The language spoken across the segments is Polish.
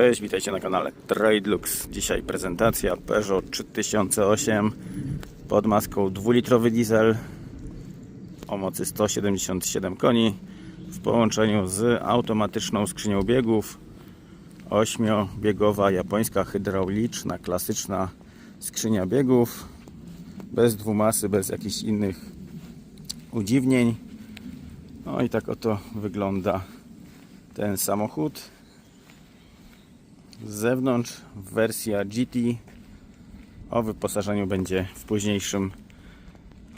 Cześć, witajcie na kanale Tradelux. Dzisiaj prezentacja Peugeot 3008 pod maską 2-litrowy diesel o mocy 177 koni w połączeniu z automatyczną skrzynią biegów 8-biegowa japońska hydrauliczna, klasyczna skrzynia biegów bez dwumasy, bez jakichś innych udziwnień. No i tak oto wygląda ten samochód. Z zewnątrz wersja GT o wyposażeniu będzie w późniejszym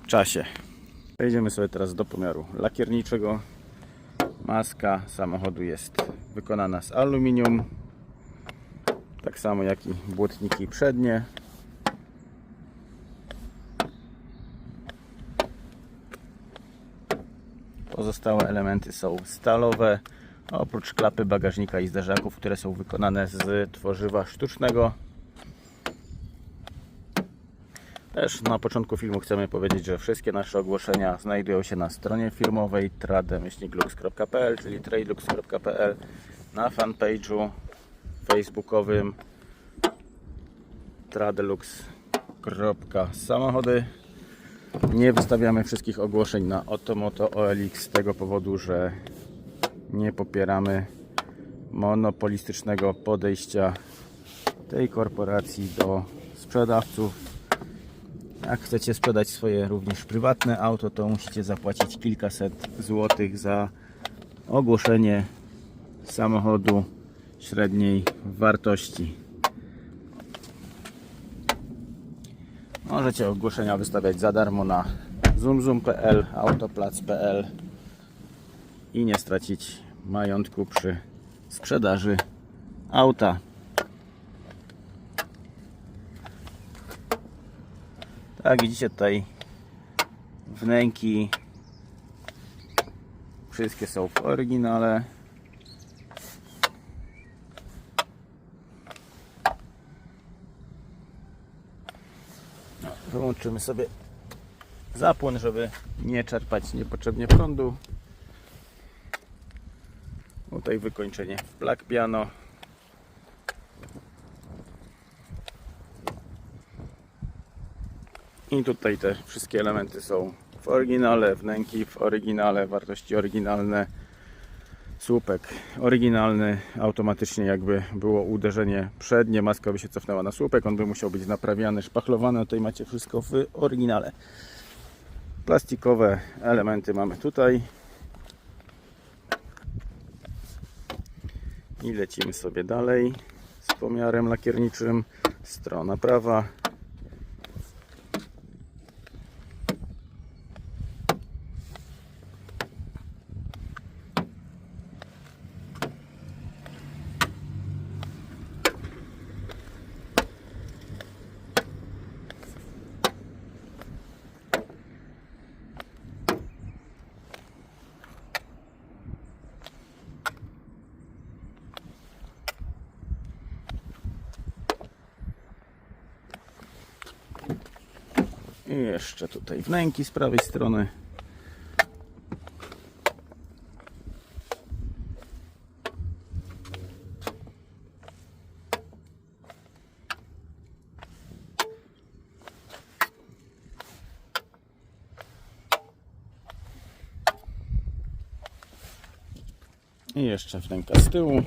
czasie. Przejdziemy sobie teraz do pomiaru lakierniczego. Maska samochodu jest wykonana z aluminium, tak samo jak i błotniki przednie. Pozostałe elementy są stalowe, oprócz klapy bagażnika i zderzaków, które są wykonane z tworzywa sztucznego. Też na początku filmu chcemy powiedzieć, że wszystkie nasze ogłoszenia znajdują się na stronie firmowej trade-lux.pl, czyli tradelux.pl, na fanpage'u facebookowym tradelux.samochody. Nie wystawiamy wszystkich ogłoszeń na Otomoto OLX z tego powodu, że nie popieramy monopolistycznego podejścia tej korporacji do sprzedawców. Jak chcecie sprzedać swoje również prywatne auto, to musicie zapłacić kilkaset złotych za ogłoszenie samochodu średniej wartości. Możecie ogłoszenia wystawiać za darmo na zoomzoom.pl, autoplac.pl i nie stracić majątku przy sprzedaży auta. Tak, widzicie tutaj wnęki wszystkie są w oryginale. No, Wyłączymy sobie zapłon, żeby nie czerpać niepotrzebnie prądu. Tutaj wykończenie w black piano. I tutaj te wszystkie elementy są w oryginale, wnęki w oryginale, wartości oryginalne. Słupek oryginalny, automatycznie jakby było uderzenie przednie, maska by się cofnęła na słupek, on by musiał być naprawiany, szpachlowany, tutaj macie wszystko w oryginale. Plastikowe elementy mamy tutaj. I lecimy sobie dalej z pomiarem lakierniczym. Strona prawa. Jeszcze tutaj wnęki z prawej strony. I jeszcze wnęka z tyłu.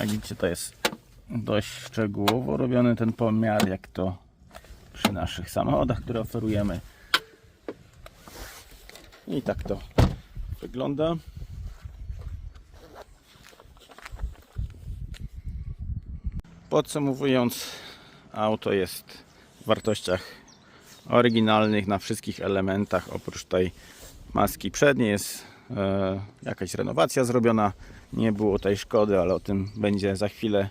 Jak widzicie, to jest dość szczegółowo robiony ten pomiar, jak to przy naszych samochodach, które oferujemy. I tak to wygląda. Podsumowując, auto jest w wartościach oryginalnych na wszystkich elementach, oprócz tej maski przedniej jest e, jakaś renowacja zrobiona. Nie było tej szkody, ale o tym będzie za chwilę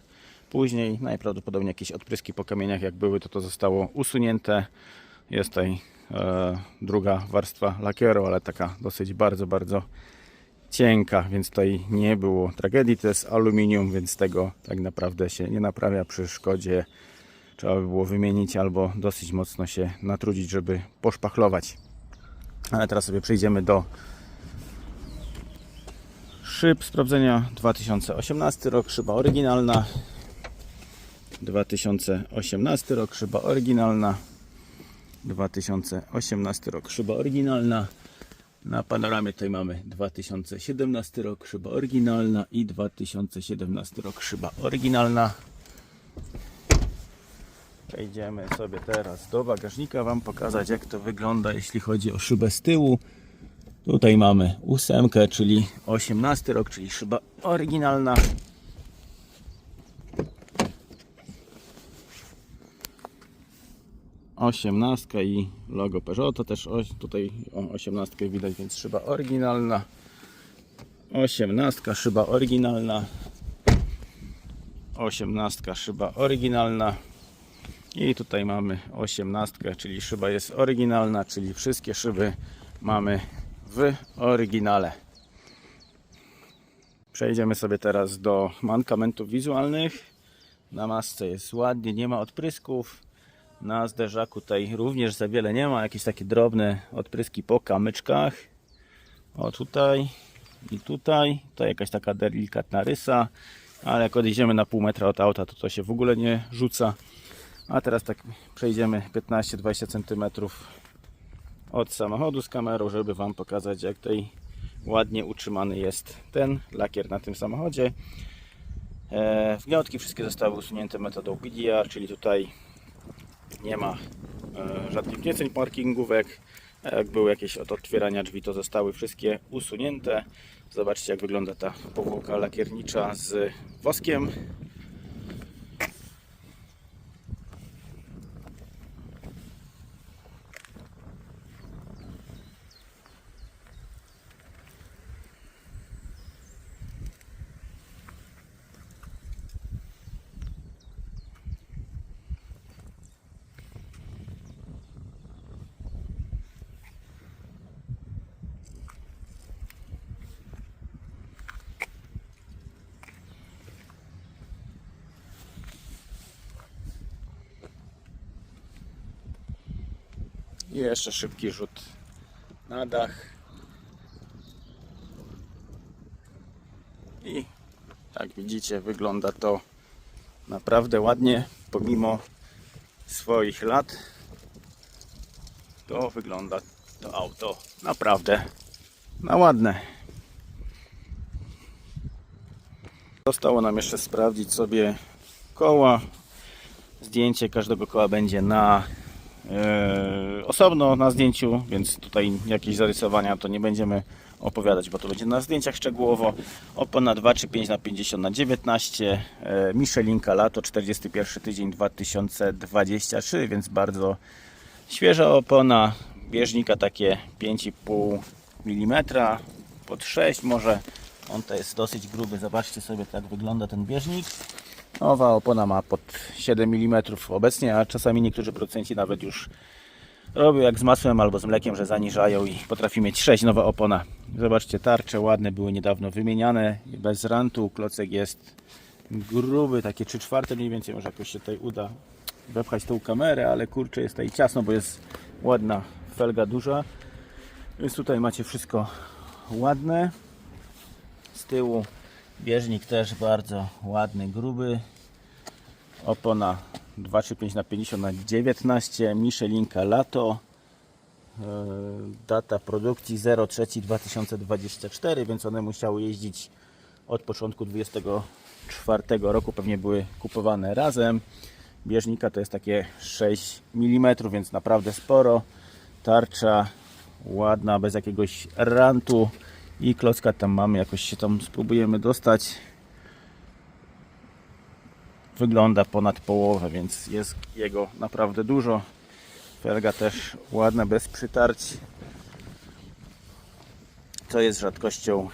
później. Najprawdopodobniej jakieś odpryski po kamieniach, jak były, to to zostało usunięte. Jest tutaj e, druga warstwa lakieru, ale taka dosyć bardzo, bardzo cienka, więc tutaj nie było tragedii. To jest aluminium, więc tego tak naprawdę się nie naprawia przy szkodzie. Trzeba by było wymienić albo dosyć mocno się natrudzić, żeby poszpachlować. Ale teraz sobie przejdziemy do szyb sprawdzenia 2018 rok, szyba oryginalna. 2018 rok, szyba oryginalna. 2018 rok, szyba oryginalna. Na panoramie tutaj mamy 2017 rok, szyba oryginalna i 2017 rok, szyba oryginalna. Przejdziemy sobie teraz do bagażnika, Wam pokazać jak to wygląda jeśli chodzi o szybę z tyłu. Tutaj mamy ósemkę, czyli 18 rok, czyli szyba oryginalna. Osiemnastka i logo Peugeot, to też tutaj o, osiemnastkę widać, więc szyba oryginalna. Osiemnastka, szyba oryginalna. Osiemnastka, szyba oryginalna. I tutaj mamy osiemnastkę, czyli szyba jest oryginalna, czyli wszystkie szyby mamy w oryginale. Przejdziemy sobie teraz do mankamentów wizualnych. Na masce jest ładnie, nie ma odprysków. Na zderzaku tutaj również za wiele nie ma, jakieś takie drobne odpryski po kamyczkach. O tutaj i tutaj. To jakaś taka delikatna rysa, ale jak odejdziemy na pół metra od auta, to to się w ogóle nie rzuca. A teraz tak przejdziemy 15-20 cm od samochodu z kamerą, żeby Wam pokazać jak tutaj ładnie utrzymany jest ten lakier na tym samochodzie. E, Wgniotki wszystkie zostały usunięte metodą PDR, czyli tutaj nie ma e, żadnych gnieceń parkingówek. Jak były jakieś od otwierania drzwi, to zostały wszystkie usunięte. Zobaczcie jak wygląda ta powłoka lakiernicza z woskiem. Jeszcze szybki rzut na dach. I jak widzicie, wygląda to naprawdę ładnie, pomimo swoich lat. To wygląda to auto naprawdę na ładne. Zostało nam jeszcze sprawdzić sobie koła. Zdjęcie każdego koła będzie na osobno na zdjęciu, więc tutaj jakieś zarysowania to nie będziemy opowiadać, bo to będzie na zdjęciach szczegółowo. Opona 2 czy 5 na 50 na 19 e, Michelinka lato 41 tydzień 2023, więc bardzo świeża opona. Bieżnika takie 5,5 mm pod 6 może. On to jest dosyć gruby. Zobaczcie sobie jak wygląda ten bieżnik. Nowa opona ma pod 7 mm obecnie, a czasami niektórzy producenci nawet już robią jak z masłem albo z mlekiem, że zaniżają i potrafi mieć 6 nowa opona. Zobaczcie, tarcze ładne były niedawno wymieniane, bez rantu, klocek jest gruby, takie 3 czwarte mniej więcej, może jakoś się tutaj uda wepchać tą kamerę, ale kurczę jest tutaj ciasno, bo jest ładna felga duża, więc tutaj macie wszystko ładne. Z tyłu bieżnik też bardzo ładny, gruby. Opona 235 na 50 na 19 Michelinka lato. E, Data produkcji 03-2024, więc one musiały jeździć od początku 24 roku. Pewnie były kupowane razem. Bieżnika to jest takie 6 mm, więc naprawdę sporo. Tarcza ładna, bez jakiegoś rantu. I klocka tam mamy, jakoś się tam spróbujemy dostać. Wygląda ponad połowę, więc jest jego naprawdę dużo. Felga też ładna, bez przytarć. Co jest rzadkością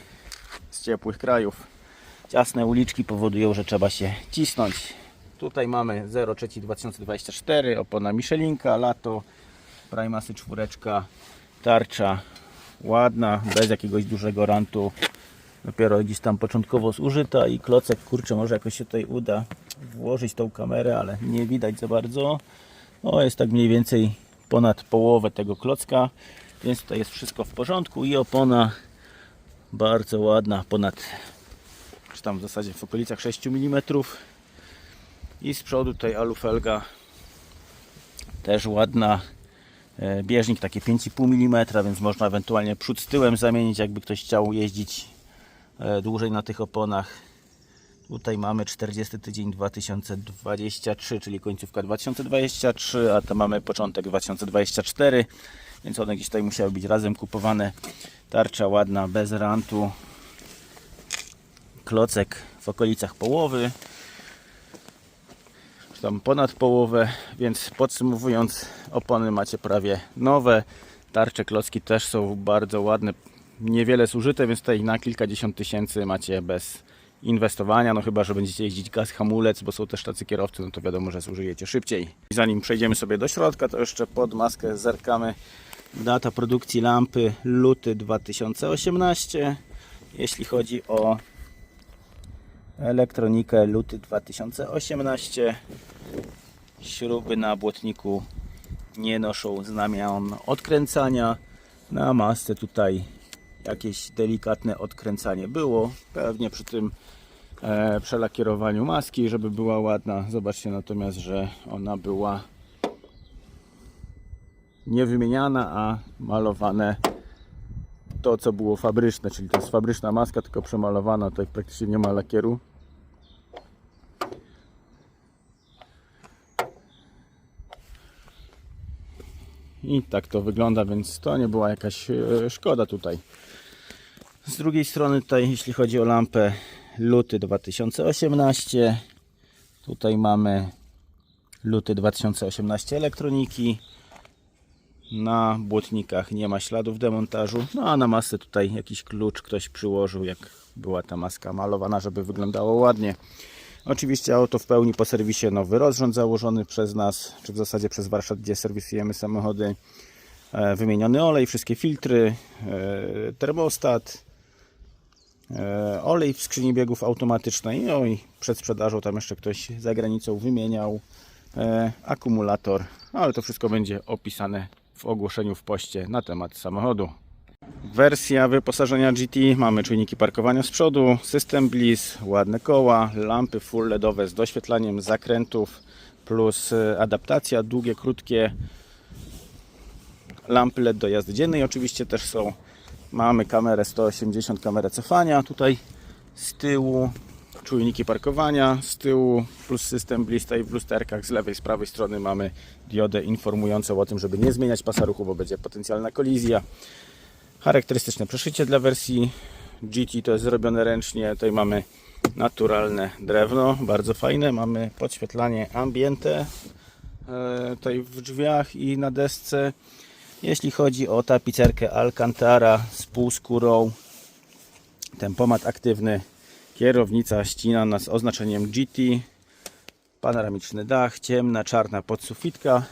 z ciepłych krajów. Ciasne uliczki powodują, że trzeba się cisnąć. Tutaj mamy 03-2024, opona Michelinka, lato, Primasy czwóreczka, tarcza ładna, bez jakiegoś dużego rantu. Dopiero gdzieś tam początkowo zużyta i klocek, kurczę, może jakoś się tutaj uda włożyć tą kamerę, ale nie widać za bardzo. O, jest tak mniej więcej ponad połowę tego klocka, więc tutaj jest wszystko w porządku i opona bardzo ładna, ponad, czy tam w zasadzie w okolicach 6 mm. I z przodu tutaj alufelga też ładna. E, Bieżnik takie 5,5 mm, więc można ewentualnie przód z tyłem zamienić, jakby ktoś chciał jeździć e, dłużej na tych oponach. Tutaj mamy 40 tydzień 2023, czyli końcówka 2023, a to mamy początek 2024, więc one gdzieś tutaj musiały być razem kupowane. Tarcza ładna, bez rantu. Klocek w okolicach połowy, tam ponad połowę, więc podsumowując, opony macie prawie nowe. Tarcze, klocki też są bardzo ładne, niewiele zużyte, więc tutaj na kilkadziesiąt tysięcy macie bez inwestowania, no chyba, że będziecie jeździć gaz, hamulec, bo są też tacy kierowcy, no to wiadomo, że zużyjecie szybciej. Zanim przejdziemy sobie do środka, to jeszcze pod maskę zerkamy. Data produkcji lampy luty 2018. Jeśli chodzi o elektronikę luty 2018. Śruby na błotniku nie noszą znamion odkręcania. Na masce tutaj jakieś delikatne odkręcanie było. Pewnie przy tym e, przelakierowaniu maski, żeby była ładna. Zobaczcie natomiast, że ona była niewymieniana, a malowane to, co było fabryczne, czyli to jest fabryczna maska, tylko przemalowana, tutaj praktycznie nie ma lakieru. I tak to wygląda, więc to nie była jakaś e, szkoda tutaj. Z drugiej strony tutaj, jeśli chodzi o lampę luty 2018, tutaj mamy luty 2018 elektroniki. Na błotnikach nie ma śladów demontażu, no a na masę tutaj jakiś klucz ktoś przyłożył, jak była ta maska malowana, żeby wyglądało ładnie. Oczywiście auto w pełni po serwisie nowy rozrząd założony przez nas, czy w zasadzie przez warsztat, gdzie serwisujemy samochody. E, Wymieniony olej, wszystkie filtry, e, termostat, e, olej w skrzyni biegów automatycznej. No i przed sprzedażą tam jeszcze ktoś za granicą wymieniał akumulator, ale to wszystko będzie opisane w ogłoszeniu w poście na temat samochodu. Wersja wyposażenia GT. Mamy czujniki parkowania z przodu, system Bliss, ładne koła, lampy full LEDowe z doświetlaniem zakrętów, plus e, adaptacja, długie, krótkie lampy LED do jazdy dziennej. Oczywiście też są. Mamy kamerę 180, kamerę cofania tutaj z tyłu, czujniki parkowania z tyłu, plus system Bliss tutaj w lusterkach z lewej, z prawej strony mamy diodę informującą o tym, żeby nie zmieniać pasa ruchu, bo będzie potencjalna kolizja. Charakterystyczne przeszycie dla wersji GT to jest zrobione ręcznie. Tutaj mamy naturalne drewno, bardzo fajne. Mamy podświetlanie ambiente e, tutaj w drzwiach i na desce. Jeśli chodzi o tapicerkę Alcantara z półskórą, tempomat aktywny, kierownica ścinana z oznaczeniem GT, panoramiczny dach, ciemna, czarna podsufitka.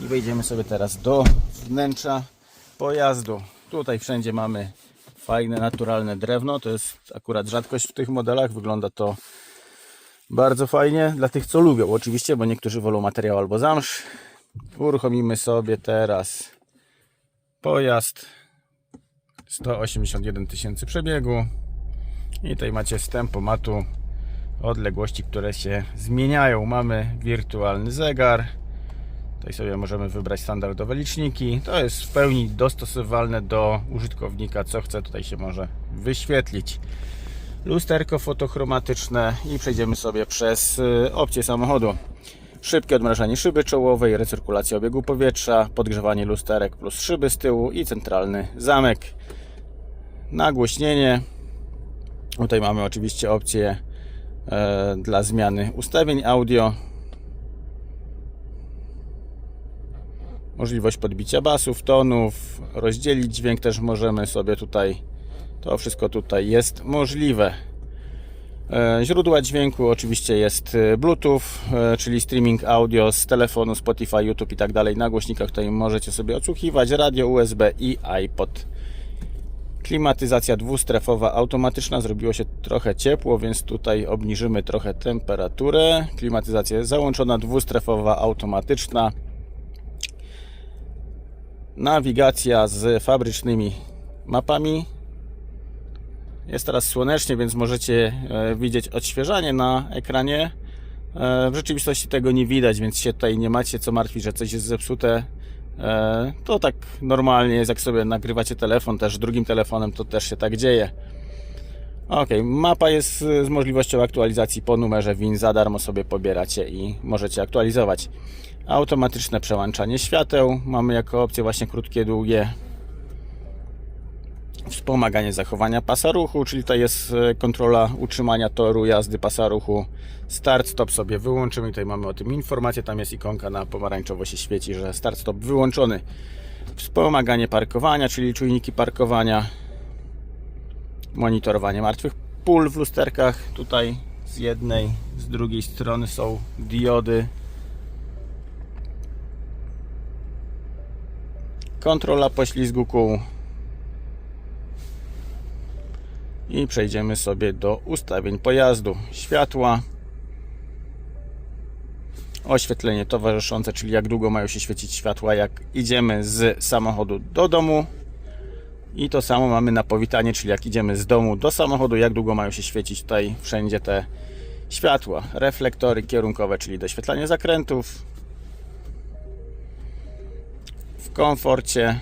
I wejdziemy sobie teraz do wnętrza pojazdu. Tutaj wszędzie mamy fajne, naturalne drewno. To jest akurat rzadkość w tych modelach. Wygląda to bardzo fajnie dla tych, co lubią. Oczywiście, bo niektórzy wolą materiał albo zamsz. Uruchomimy sobie teraz pojazd. 181 tysięcy przebiegu. I tutaj macie z tempomatu odległości, które się zmieniają. Mamy wirtualny zegar. Tutaj sobie możemy wybrać standardowe liczniki. To jest w pełni dostosowalne do użytkownika, co chce tutaj się może wyświetlić. Lusterko fotochromatyczne i przejdziemy sobie przez y, opcję samochodu. Szybkie odmrażanie szyby czołowej, recyrkulacja obiegu powietrza, podgrzewanie lusterek plus szyby z tyłu i centralny zamek. Nagłośnienie. Tutaj mamy oczywiście opcję e, dla zmiany ustawień audio. Możliwość podbicia basów, tonów, rozdzielić dźwięk też możemy sobie tutaj. To wszystko tutaj jest możliwe. E, Źródła dźwięku oczywiście jest e, Bluetooth, e, czyli streaming audio z telefonu, Spotify, YouTube i tak dalej. Na głośnikach tutaj możecie sobie odsłuchiwać radio USB i iPod. Klimatyzacja dwustrefowa automatyczna, zrobiło się trochę ciepło, więc tutaj obniżymy trochę temperaturę. Klimatyzacja załączona, dwustrefowa automatyczna. Nawigacja z fabrycznymi mapami. Jest teraz słonecznie, więc możecie e, widzieć odświeżanie na ekranie. E, W rzeczywistości tego nie widać, więc się tutaj nie macie co martwić, że coś jest zepsute. E, To tak normalnie jest, jak sobie nagrywacie telefon też drugim telefonem, to też się tak dzieje. Ok, mapa jest z możliwością aktualizacji po numerze WIN, za darmo sobie pobieracie i możecie aktualizować. Automatyczne przełączanie świateł mamy jako opcję właśnie krótkie, długie. Wspomaganie zachowania pasa ruchu, czyli to jest e, kontrola utrzymania toru jazdy pasa ruchu. Start, stop sobie wyłączymy. Tutaj mamy o tym informację. Tam jest ikonka na pomarańczowo się świeci, że start, stop wyłączony. Wspomaganie parkowania, czyli czujniki parkowania. Monitorowanie martwych pól w lusterkach. Tutaj z jednej, z drugiej strony są diody. Kontrola poślizgu kół. I przejdziemy sobie do ustawień pojazdu. Światła. Oświetlenie towarzyszące, czyli jak długo mają się świecić światła, jak idziemy z samochodu do domu. I to samo mamy na powitanie, czyli jak idziemy z domu do samochodu, jak długo mają się świecić tutaj wszędzie te światła. Reflektory kierunkowe, czyli doświetlanie zakrętów. Komforcie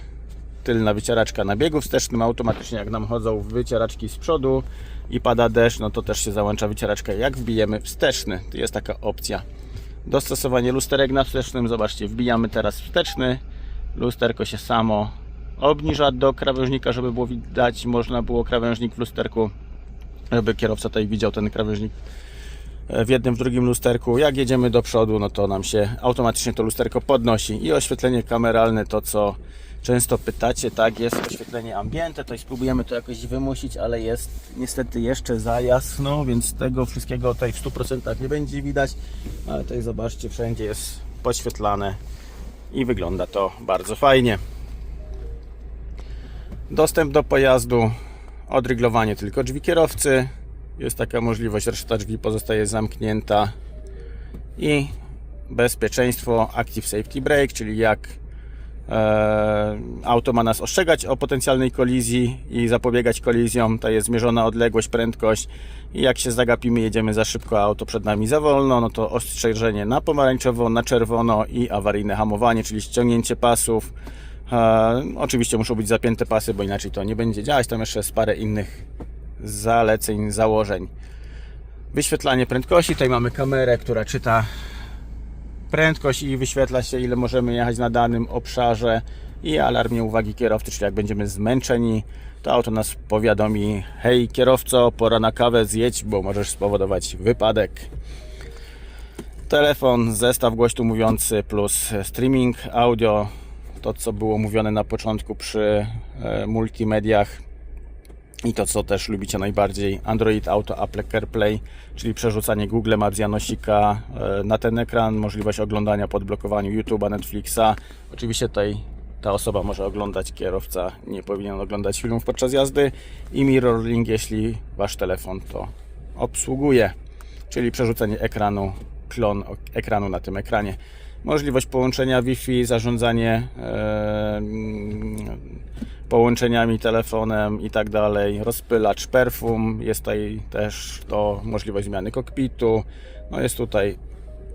tylna wycieraczka na biegu wstecznym automatycznie jak nam chodzą wycieraczki z przodu i pada deszcz, no to też się załącza wycieraczka jak wbijemy wsteczny. Tu jest taka opcja. Dostosowanie lusterek na wstecznym. Zobaczcie, wbijamy teraz wsteczny. Lusterko się samo obniża do krawężnika, żeby było widać, można było krawężnik w lusterku, żeby kierowca tutaj widział ten krawężnik w jednym, w drugim lusterku. Jak jedziemy do przodu, no to nam się automatycznie to lusterko podnosi. I oświetlenie kameralne, to co często pytacie, tak, jest oświetlenie ambiente, to spróbujemy to jakoś wymusić, ale jest niestety jeszcze za jasno, więc tego wszystkiego tutaj w 100% nie będzie widać, ale tutaj zobaczcie, wszędzie jest podświetlane i wygląda to bardzo fajnie. Dostęp do pojazdu, odryglowanie tylko drzwi kierowcy, jest taka możliwość, reszta drzwi pozostaje zamknięta i bezpieczeństwo Active Safety Brake, czyli jak e, auto ma nas ostrzegać o potencjalnej kolizji i zapobiegać kolizjom, to jest zmierzona odległość, prędkość i jak się zagapimy, jedziemy za szybko, a auto przed nami za wolno, no to ostrzeżenie na pomarańczowo, na czerwono i awaryjne hamowanie, czyli ściągnięcie pasów. E, oczywiście muszą być zapięte pasy, bo inaczej to nie będzie działać. Tam jeszcze jest parę innych zaleceń, założeń. Wyświetlanie prędkości. Tutaj mamy kamerę, która czyta prędkość i wyświetla się, ile możemy jechać na danym obszarze. I alarmie uwagi kierowcy, czyli jak będziemy zmęczeni, to auto nas powiadomi: hej, kierowco, pora na kawę, zjedź, bo możesz spowodować wypadek. Telefon, zestaw głośno mówiący plus streaming audio. To, co było mówione na początku przy e, multimediach i to, co też lubicie najbardziej, Android Auto, Apple CarPlay, czyli przerzucanie Google Maps Janosika e, na ten ekran, możliwość oglądania po odblokowaniu YouTube'a, Netflixa. Oczywiście tutaj ta osoba może oglądać, kierowca nie powinien oglądać filmów podczas jazdy i mirroring, jeśli Wasz telefon to obsługuje, czyli przerzucenie ekranu, klon ekranu na tym ekranie. Możliwość połączenia Wi-Fi, zarządzanie e, połączeniami, telefonem i tak dalej. Rozpylacz perfum, jest tutaj też to możliwość zmiany kokpitu. No jest tutaj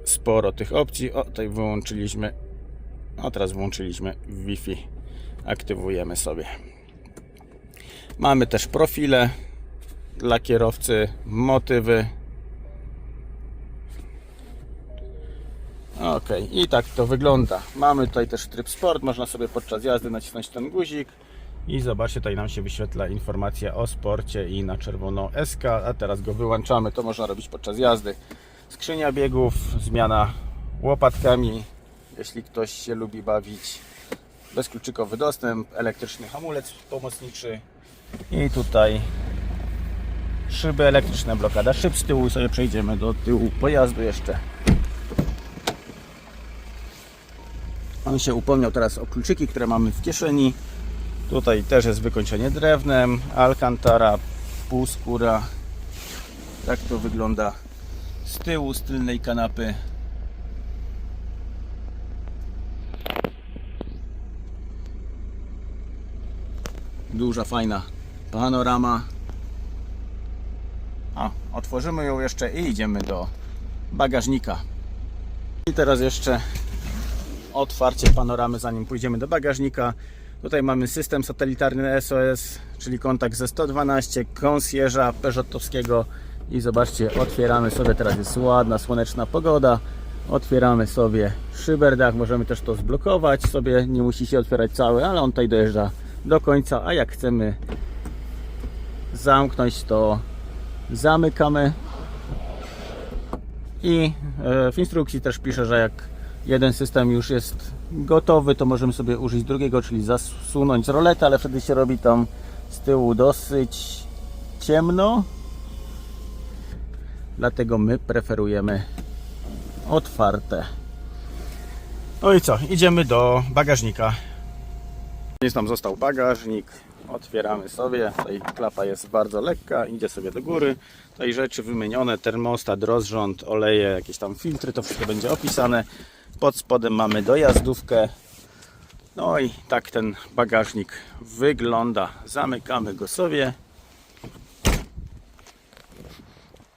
sporo tych opcji. O, tutaj wyłączyliśmy, a teraz włączyliśmy Wi-Fi. Aktywujemy sobie. Mamy też profile dla kierowcy, motywy. Ok, i tak to wygląda. Mamy tutaj też tryb sport, można sobie podczas jazdy nacisnąć ten guzik i zobaczcie, tutaj nam się wyświetla informacja o sporcie i na czerwono SK, a teraz go wyłączamy, to można robić podczas jazdy. Skrzynia biegów, zmiana łopatkami, jeśli ktoś się lubi bawić. Bezkluczykowy dostęp, elektryczny hamulec pomocniczy i tutaj szyby elektryczne, blokada szyb z tyłu, sobie przejdziemy do tyłu pojazdu jeszcze. On się upomniał teraz o kluczyki, które mamy w kieszeni. Tutaj też jest wykończenie drewnem, alcantara, półskóra. Tak to wygląda z tyłu, z tylnej kanapy. Duża, fajna panorama. A, otworzymy ją jeszcze i idziemy do bagażnika. I teraz jeszcze otwarcie panoramy, zanim pójdziemy do bagażnika. Tutaj mamy system satelitarny SOS, czyli kontakt ze 112, konsjerza Peugeotowskiego i zobaczcie, otwieramy sobie, teraz jest ładna, słoneczna pogoda, otwieramy sobie szyberdach, możemy też to zblokować sobie, nie musi się otwierać cały, ale on tutaj dojeżdża do końca, a jak chcemy zamknąć to zamykamy. I e, w instrukcji też pisze, że jak jeden system już jest gotowy, to możemy sobie użyć drugiego, czyli zasunąć roletę, ale wtedy się robi tam z tyłu dosyć ciemno. Dlatego my preferujemy otwarte. No i co? Idziemy do bagażnika. Jest nam został bagażnik. Otwieramy sobie. Tutaj klapa jest bardzo lekka, idzie sobie do góry. Tutaj rzeczy wymienione, termostat, rozrząd, oleje, jakieś tam filtry, to wszystko będzie opisane. Pod spodem mamy dojazdówkę. No i tak ten bagażnik wygląda. Zamykamy go sobie.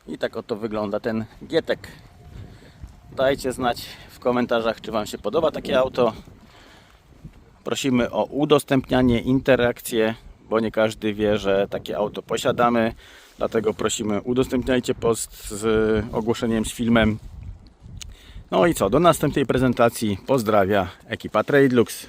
I tak oto wygląda ten Gietek. Dajcie znać w komentarzach, czy Wam się podoba takie auto. Prosimy o udostępnianie, interakcje, bo nie każdy wie, że takie auto posiadamy. Dlatego prosimy, udostępniajcie post z ogłoszeniem z filmem. No i co, do następnej prezentacji. Pozdrawia ekipa Tradelux.